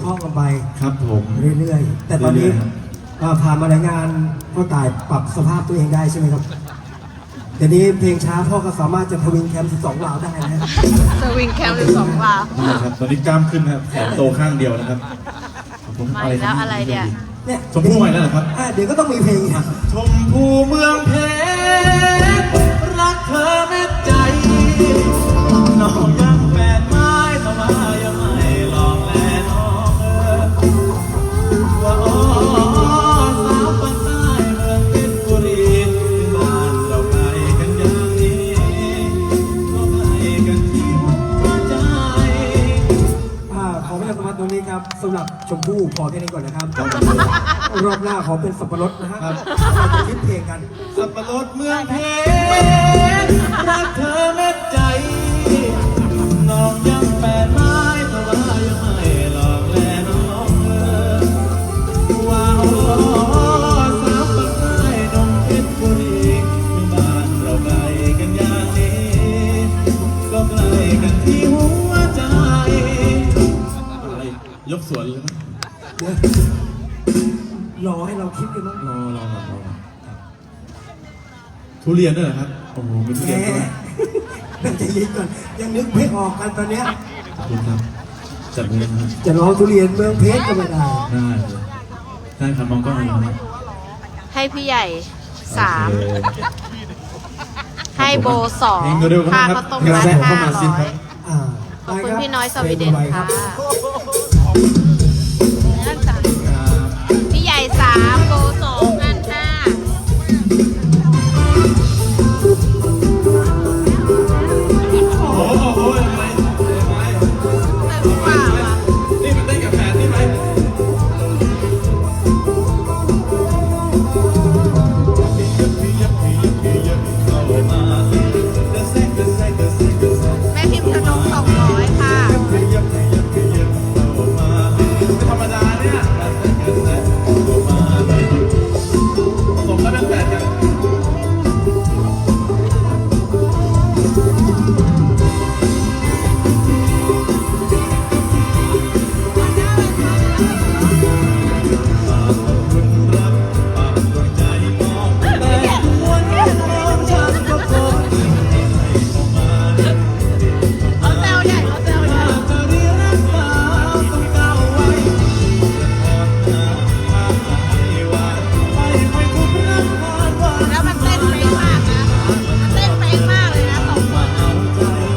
เพราะๆกันไปครับผมเรื่อยๆ แต่ตอนนี้เรื่อยๆครับอ่าผ่านมาหลายงานพ่อตายปรับสภาพตัวเองได้ใช่ไหมครับเดี๋ยวนี้เพลงช้าพ่อก็สามารถจะทวินแคม12วาวได้นะสวิงแคมป์หรือสองวาวนะครับ ตอนนี้กล้ามขึ้นนะครับแขนโตข้างเดียวนะครับผมมาอีกแล้วอะไรเนี่ย เนี่ยชมพู่ใหม่แล้วเหรอครับ อะเดี๋ยวก็ต้องมีเพลงอีกอะ ชมพูเมืองเพชร ครับสำหรับชมพู่พอแค่นี้ก่อนนะครับ รอบหน้าขอเป็นสับปะรดนะฮะเราจะคิดเพลงกัน สับปะรดเมืองเพชร ยกสวนเลยไหมเดี๋ยวรอให้เราคิดกันบ้างรอรอรอรอทุเรียนด้วยเหรอครับ โอ้โหมีทุแหเรียนด้วยมใจเย็นก่อน ยังนึกไม่ออกกันตอนเนี้ย ขอบคุณครับ จัดเลยนะครับจะร้องทุเรียนเมืองเพชรก็ไม่ได้ได้เลยได้ครับมองกล้องเลยนะครับให้พี่ใหญ่สามโอเค ให้โบสองเพลงเร็วๆค่าครับข้าวต้มกระมัดแสห้าเข้ามาสิร้อครัยบอ่าขอบคุณได้รับพี่น้อยสวีเดนพลงไวคค่ะรับาม 在